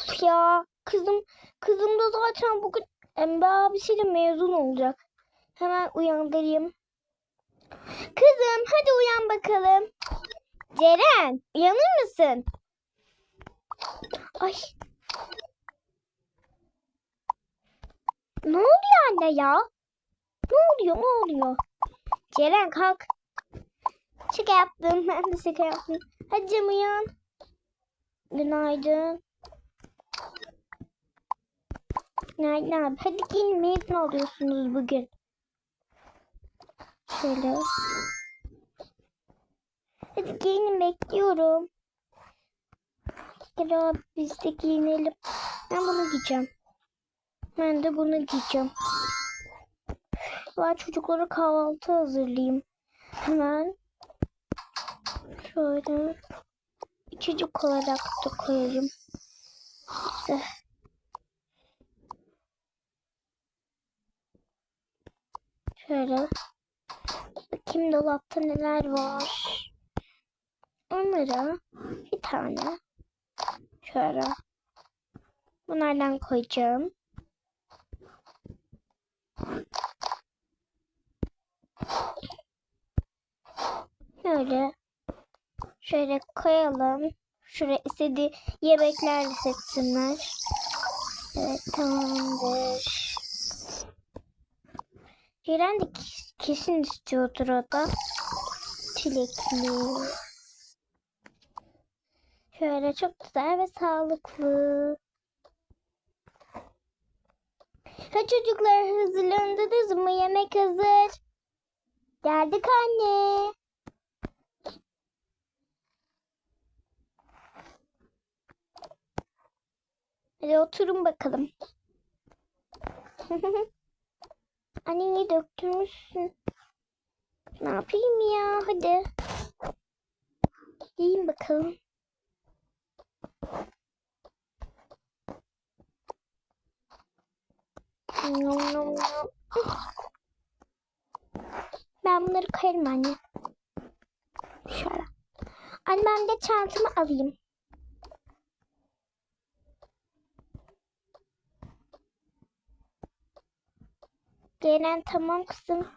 Of ya kızım kızım da zaten bugün Emre abisiyle mezun olacak. Hemen uyandırayım. Kızım hadi uyan bakalım. Ceren uyanır mısın? Ay. Ne oluyor anne ya? Ne oluyor ne oluyor? Ceren kalk. Şaka yaptım. Ben de şaka yaptım. Hadi Cem uyan. Günaydın. Günaydın abi. Hadi giyin mezun oluyorsunuz bugün. Şöyle. Hadi giyinin bekliyorum. Gel abi biz de giyinelim. Ben bunu giyeceğim. Ben de bunu giyeceğim. Ben çocuklara kahvaltı hazırlayayım. Hemen şöyle içecek olarak da koyayım. İşte. Şöyle. Bakayım dolapta neler var. Onlara bir tane şöyle bunlardan koyacağım. Şöyle şöyle koyalım. Şuraya istediği yemeklerle seçsinler. Evet tamamdır. Ceren de kes- kesin istiyordur o da. Çilekli. Şöyle çok güzel ve sağlıklı. Ha çocuklar hazırlandınız mı? Yemek hazır. Geldik anne. Hadi oturun bakalım. Anne niye döktürmüşsün? Ne yapayım ya? Hadi. Yiyin bakalım. Nom nom nom. Ben bunları koyarım anne. Şöyle. Anne ben de çantamı alayım. Gelen tamam kızım.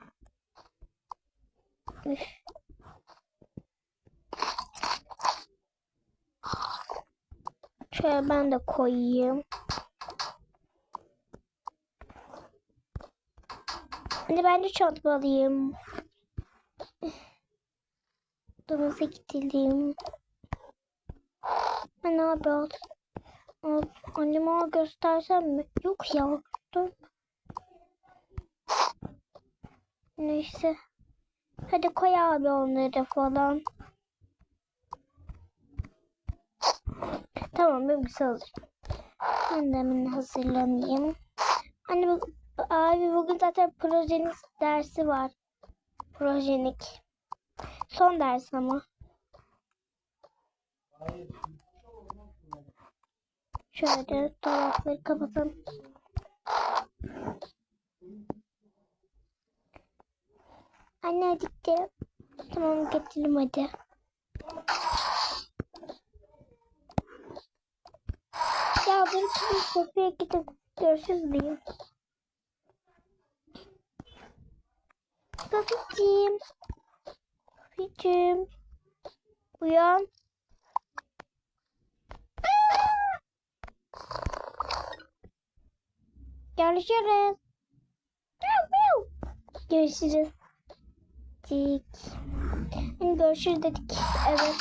Üf. Şöyle ben de koyayım. Hadi ben de çantamı alayım. Damaza gidelim. Ben abi al. Anneme göstersem mi? Yok ya. Dur. Neyse. Hadi koy abi onları falan. Tamam ben bir hazır. Ben de hemen hazırlanayım. Anne bu, abi bugün zaten projenik dersi var. Projenik. Son ders ama. Şöyle dolapları kapatalım. Anne gidelim. Tamam getirelim hadi. Ya ben şimdi kafeye gidip görüşürüz diyeyim. Kaficim. Kaficim. Uyan. Görüşürüz. Görüşürüz. Dik. Hani görüşürüz dedik. Evet.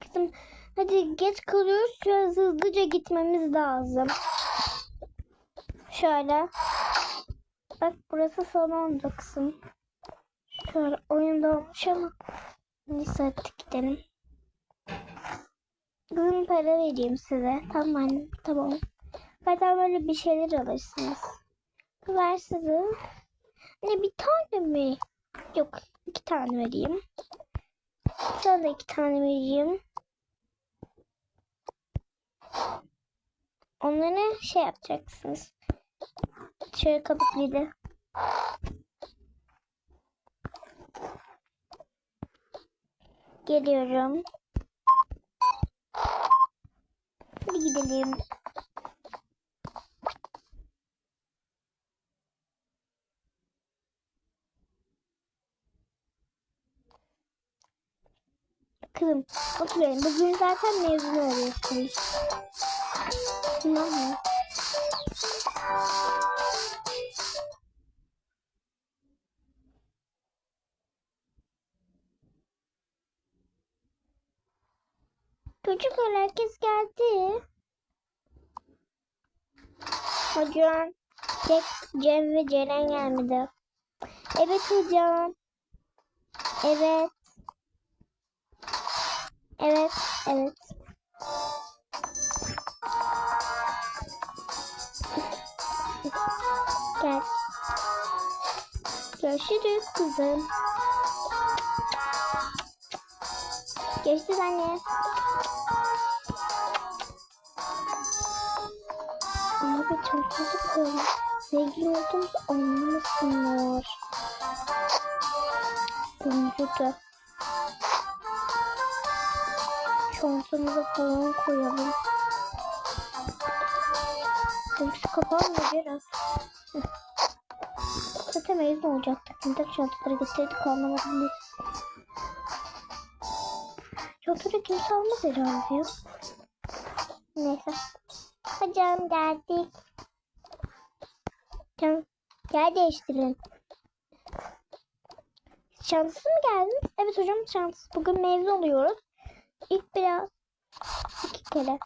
Kızım hadi geç kalıyoruz. Şöyle hızlıca gitmemiz lazım. Şöyle. Bak burası salonda kızım. Şöyle oyunda olmuş ama. Neyse hadi gidelim. Kızım para vereyim size. Tamam tamam. Zaten böyle bir şeyler alırsınız. Ver size. Ne bir tane mi? Yok iki tane vereyim. Sana da iki tane vereyim. Onları şey yapacaksınız. Şöyle kabukluydu. Geliyorum. Hadi gidelim. Kızım oturayım. Bugün zaten mezun oluyorsunuz. Tamam mı? Çocuklar herkes geldi. Hocam tek Cem ve Ceren gelmedi. Evet hocam. Evet. Evet, evet. Gel. Görüşürüz kızım. Görüşürüz anne. Abi çok çocuklar. Sevgili olduğumuzu anlamasınlar. Bence de. Çantamıza falan koyalım. Hepsi biraz. Hı. Zaten mezun olacaktık. Neden çantaları getirdik anlamadım biz. Çantaları kimse almaz herhalde ya. Neyse. Hocam geldik. Tamam. Yer değiştirin. Şanssız mı geldiniz? Evet hocam şanssız. Bugün mezun oluyoruz. İlk biraz iki kere.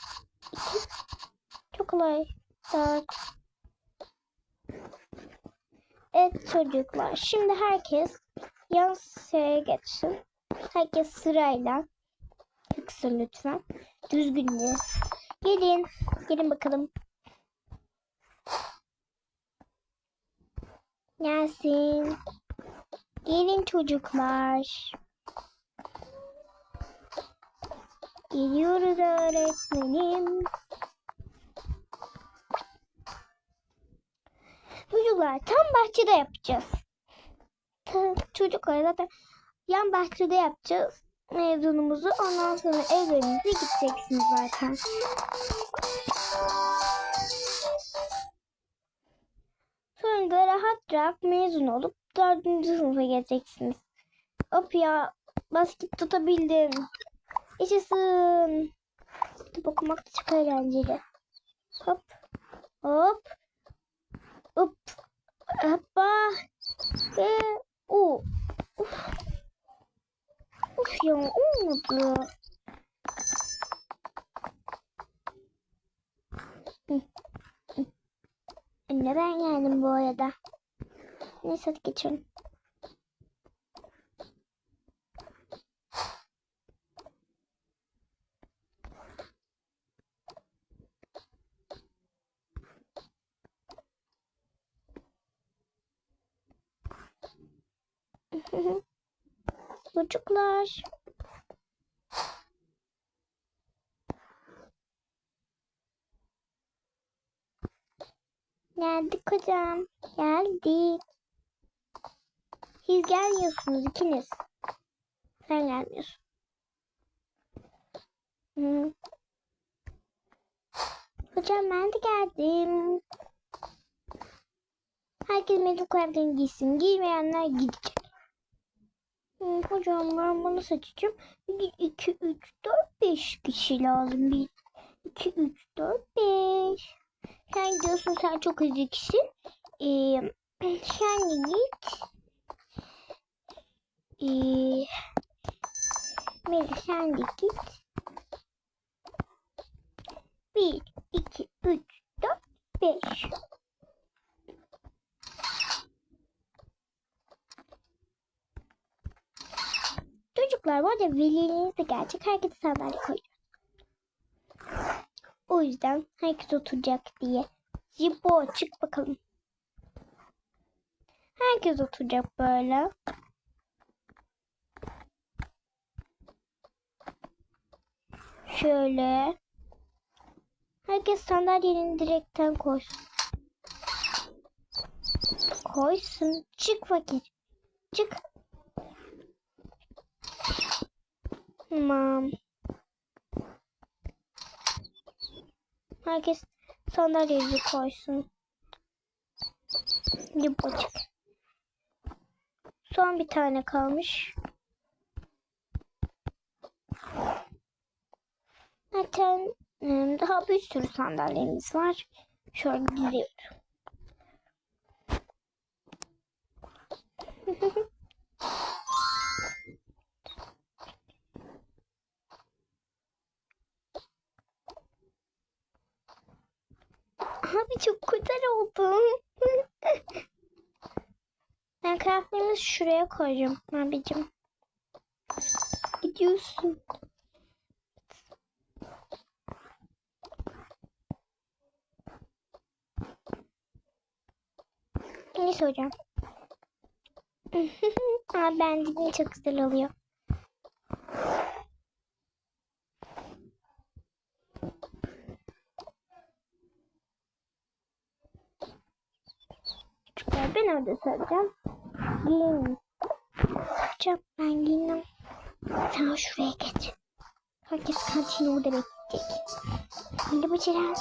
İki. Çok kolay. Dört. Evet çocuklar. Şimdi herkes yan sıraya geçsin. Herkes sırayla. Tıksın lütfen. Düzgünce. Gelin. Gelin bakalım. Gelsin. Gelin çocuklar. Geliyoruz öğretmenim. Çocuklar tam bahçede yapacağız. Çocuklar zaten yan bahçede yapacağız mezunumuzu. Ondan sonra evlerinize gideceksiniz zaten. Sonra da rahat rahat mezun olup dördüncü sınıfa geleceksiniz. Hop ya basket tutabildim. Yaşasın. Kitap okumak da çok eğlenceli. Hop. Hop. Hop. Hoppa. Ve o. Uf. Uf ya olmadı. Anne ben geldim bu arada. Neyse hadi geçelim. Çocuklar. Geldik hocam. Geldik. Siz gelmiyorsunuz ikiniz. Sen gelmiyorsun. Hı. Hocam ben de geldim. Herkes mecbur kıyafetini giysin. Giymeyenler gidecek. Hocam ben bunu seçeceğim. 2, 3, 4, 5 kişi lazım. 1, 2, 3, 4, 5. Sen diyorsun sen çok hızlı kişisin. Ee, sen git. Ee, Melih sen de git. 1, 2, 3, 4, 5. Çocuklar bu arada velileriniz de gelecek. Herkese sandalye koyacağız. O yüzden herkes oturacak diye. Jibo çık bakalım. Herkes oturacak böyle. Şöyle. Herkes sandalyenin direkten koysun. Koysun. Çık fakir. Çık. Tamam. Herkes sandalyeyi koysun. Yupacık. Son bir tane kalmış. Zaten e, daha bir sürü sandalyemiz var. Şöyle diziyorum. çok güzel oldum. ben kıyafetlerimi şuraya koyacağım abicim. Gidiyorsun. Ne soracağım? Aa, ben dedim çok güzel oluyor. Çocuklar ben orada saracağım. Giyin. Saracağım ben giyindim. Sen şuraya geç. Herkes kantini orada bekleyecek. Hadi bu Ceren.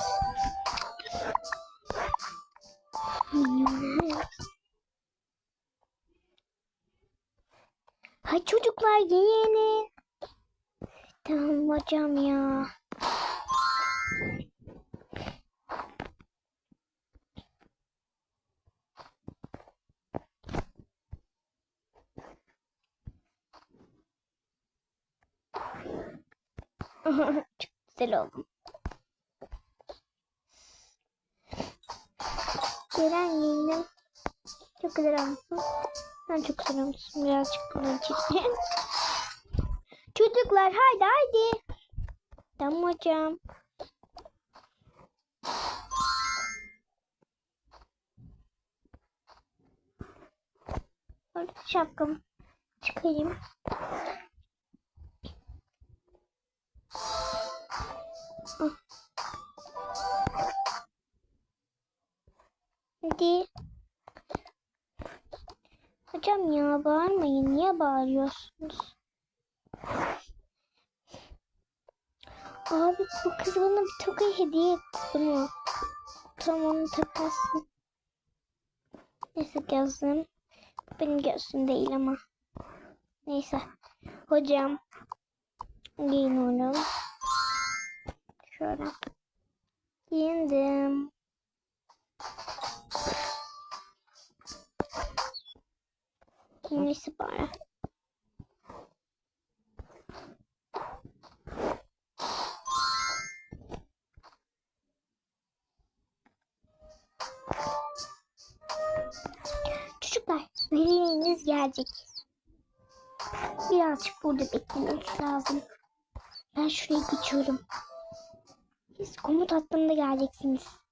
Minyonlar. Hay çocuklar giyin. Tamam hocam ya. Çok güzel oldum. Ceren giyindim. Çok güzel olmuşsun. Sen çok güzel olmuşsun. Birazcık bunu çekeyim. Çocuklar haydi haydi. Tamam hocam. Orada şapkamı çıkayım. Hadi. Hocam ya bağırmayın. Niye bağırıyorsunuz? Abi bu kız bana bir toka hediye etti bunu. Tam onu takarsın. Neyse gözlüğüm. Benim gözlüğüm değil ama. Neyse. Hocam. Giyin onu. Şöyle. Giyindim. Neyse bari. Çocuklar, veliniz gelecek. Birazcık burada beklememiz lazım. Ben şuraya geçiyorum. Siz komut attığımda geleceksiniz.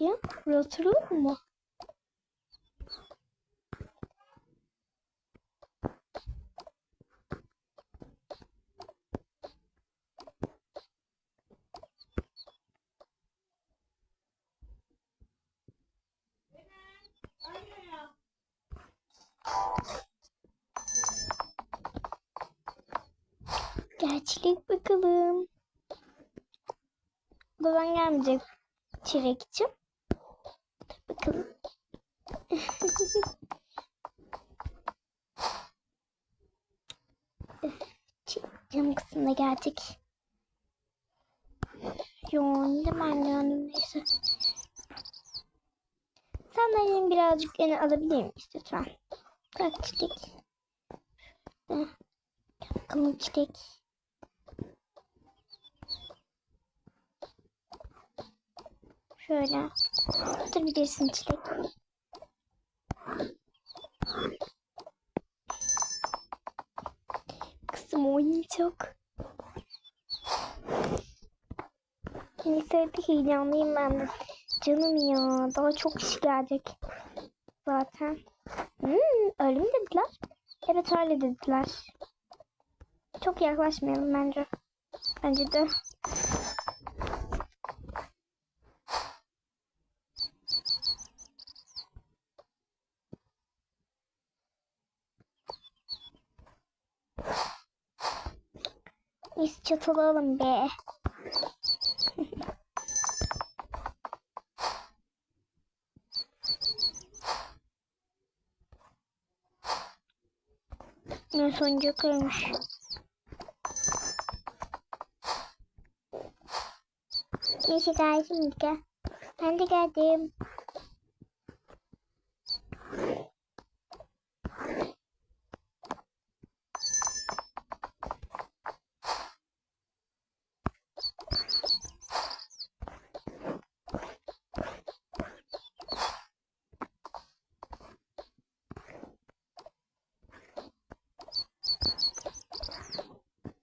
Ya? Buraya oturalım mı? Gerçek bakalım. Babam gelmeyecek çilek için. Bakalım. Cam kısmında gelecek. Yoğun de yandım neyse. Sandalyenin birazcık öne alabilir miyiz lütfen? Kalk çilek. Bakalım çilek. Şöyle. Oturabilirsin çilek. Kızım oyuncak. Neyse bir heyecanlıyım ben de. Canım ya daha çok iş gelecek. Zaten. Hmm, öyle mi dediler? Evet öyle dediler. Çok yaklaşmayalım bence. Bence de. Çatalı alın be. Ne sonucu kırmış. Neyse geldim gel. Ben de geldim.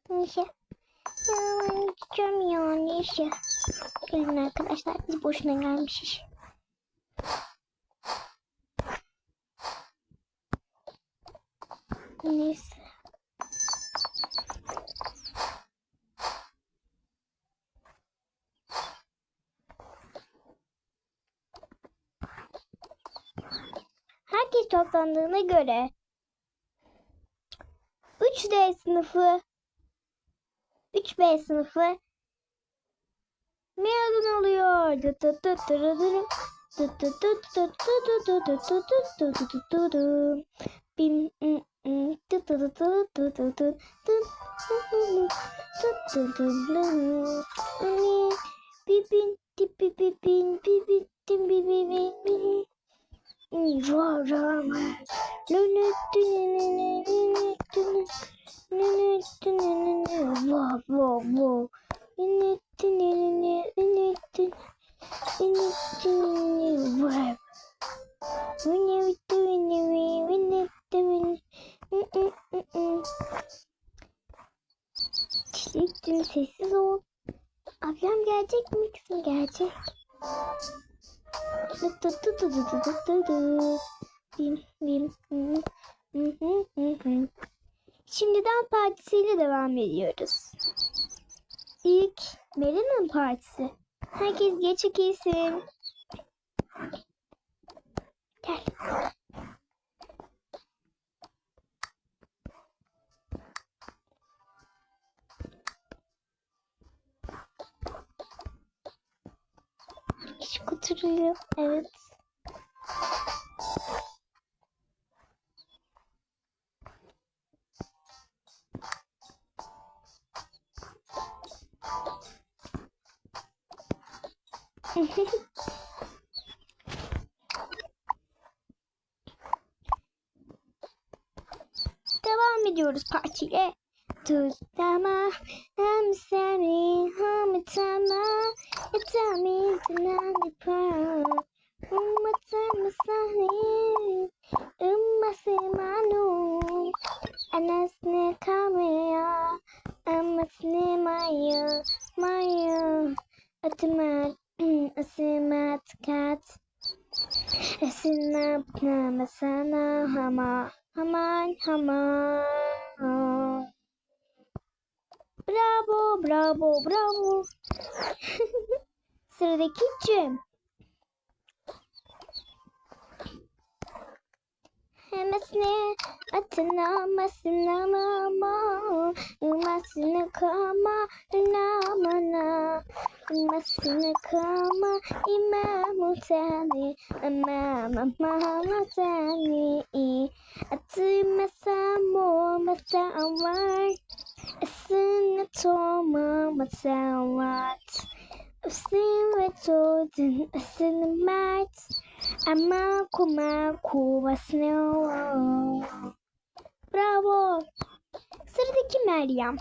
Neyse. Ya ben gideceğim ya neyse. Gelin arkadaşlar biz boşuna gelmişiz. Neyse. Herkes toplandığına göre 3D sınıfı 3B sınıfı mezun oluyor. Bim Bibin tipi. İnettin elini, inettin, inettin elini var. İnetti, inetti, inetti, inetti. Çilek'cim sessiz ol. Ablam gelecek mi kızım gelecek? Dı dı dı dı dı dı dı dı. Bim bim. Şimdiden partisiyle devam ediyoruz ilk Melina'nın partisi. Herkes geçe giysin. Gel. Hiç kuturuyor. Evet. Tutama hem seni hem tama Etami dinlendi pa Umutama sahni Ümmesi manu Anas ne kamera Amas ne maya Maya. Ötümet Ösümet kat Esin ne yaptım sana ama Hemen hemen Bravo, bravo. Sıradaki kim? Hemesine atınamasına ama Yumasını kama namana Yumasını kama imamu tani Amama mama tani Atımasa mu masa var Isını to myself what I've seen with Jordan, I've seen the mites I'm a kuma kuma snow Bravo! Sıradaki Meryem.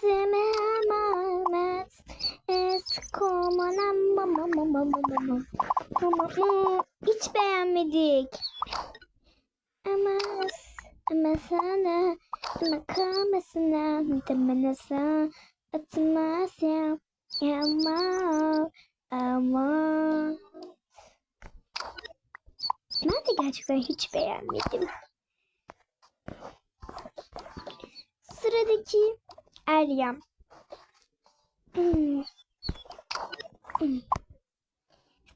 Sime amalmet es Hiç beğenmedik. Ama ama sana ama kalmasına demenesa atmasya ama ama ben de gerçekten hiç beğenmedim. Sıradaki Eryem. Hmm. Hmm.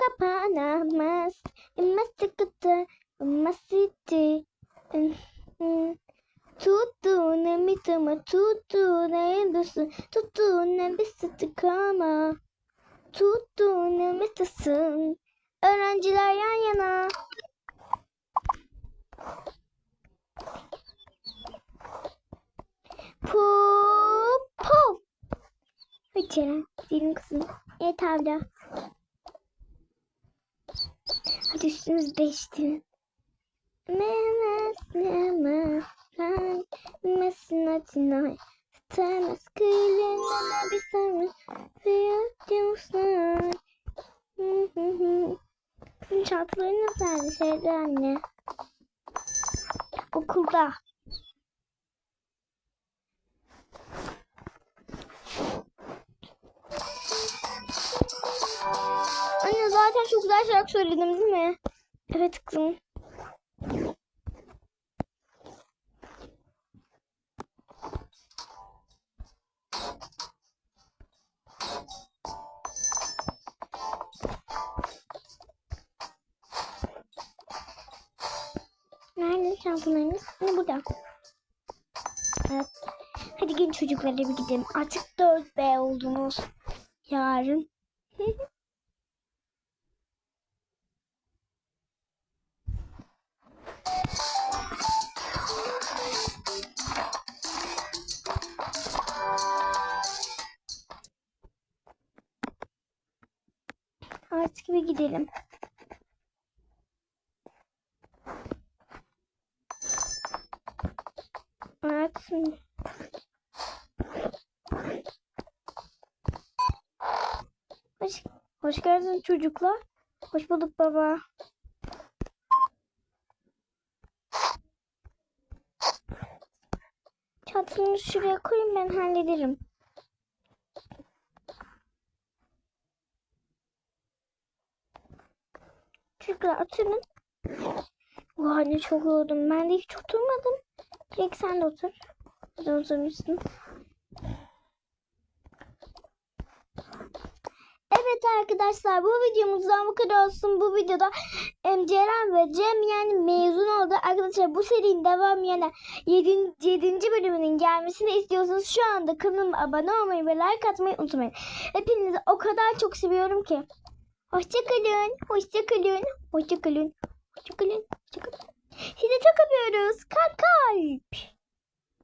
kapanamaz. Masıkıtı Masiti Tuttu ne mitama tuttu ne endosu tuttu ne bisiti kama tuttu ne mitasın öğrenciler yan yana. Pop pop Hadi Ceren dilin kızım Evet abla Hadi üstünüzü değiştirin Memes memes Sen mesin atinay Temes kıyılına bir sanmış Fiyatıyorsun Sizin çantalarınız nerede şeyde anne? Okulda çok güzel şarkı söyledim değil mi? Evet kızım. Nerede çantalarınız? Ne burada? Evet. Hadi gelin çocuklara bir gidelim. Artık 4B oldunuz. Yarın. Artık bir gidelim. Evet. Hoş, hoş geldiniz çocuklar. Hoş bulduk baba. Çatını şuraya koyun ben hallederim. Çocuklar oturun. Vay ne çok yoruldum. Ben de hiç oturmadım. Direkt sen de otur. Hadi oturmuşsun. Evet arkadaşlar bu videomuzdan bu kadar olsun. Bu videoda em, Ceren ve Cem yani mezun oldu. Arkadaşlar bu serinin devamı yani 7. 7. bölümünün gelmesini istiyorsanız şu anda kanalıma abone olmayı ve like atmayı unutmayın. Hepinizi o kadar çok seviyorum ki. Hoşçakalın. Hoşçakalın. Hoşçakalın. Hoşçakalın. Hoşçakalın. Sizi çok öpüyoruz. Kalp kalp.